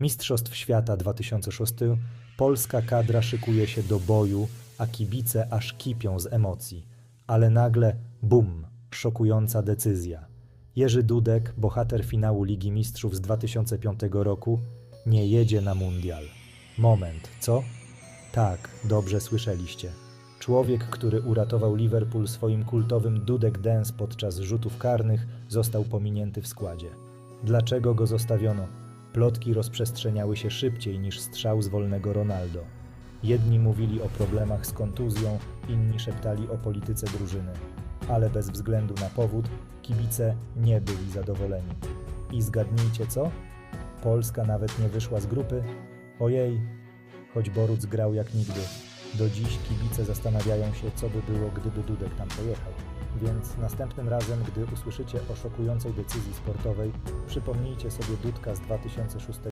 Mistrzostw Świata 2006 polska kadra szykuje się do boju, a kibice aż kipią z emocji. Ale nagle bum, szokująca decyzja. Jerzy Dudek, bohater finału Ligi Mistrzów z 2005 roku, nie jedzie na mundial. Moment, co? Tak, dobrze słyszeliście. Człowiek, który uratował Liverpool swoim kultowym Dudek Dance podczas rzutów karnych, został pominięty w składzie. Dlaczego go zostawiono? Plotki rozprzestrzeniały się szybciej niż strzał z wolnego Ronaldo. Jedni mówili o problemach z kontuzją, inni szeptali o polityce drużyny. Ale bez względu na powód, kibice nie byli zadowoleni. I zgadnijcie co? Polska nawet nie wyszła z grupy? Ojej, choć Boruc grał jak nigdy. Do dziś kibice zastanawiają się, co by było, gdyby Dudek tam pojechał. Więc następnym razem, gdy usłyszycie o szokującej decyzji sportowej, przypomnijcie sobie Dudka z 2006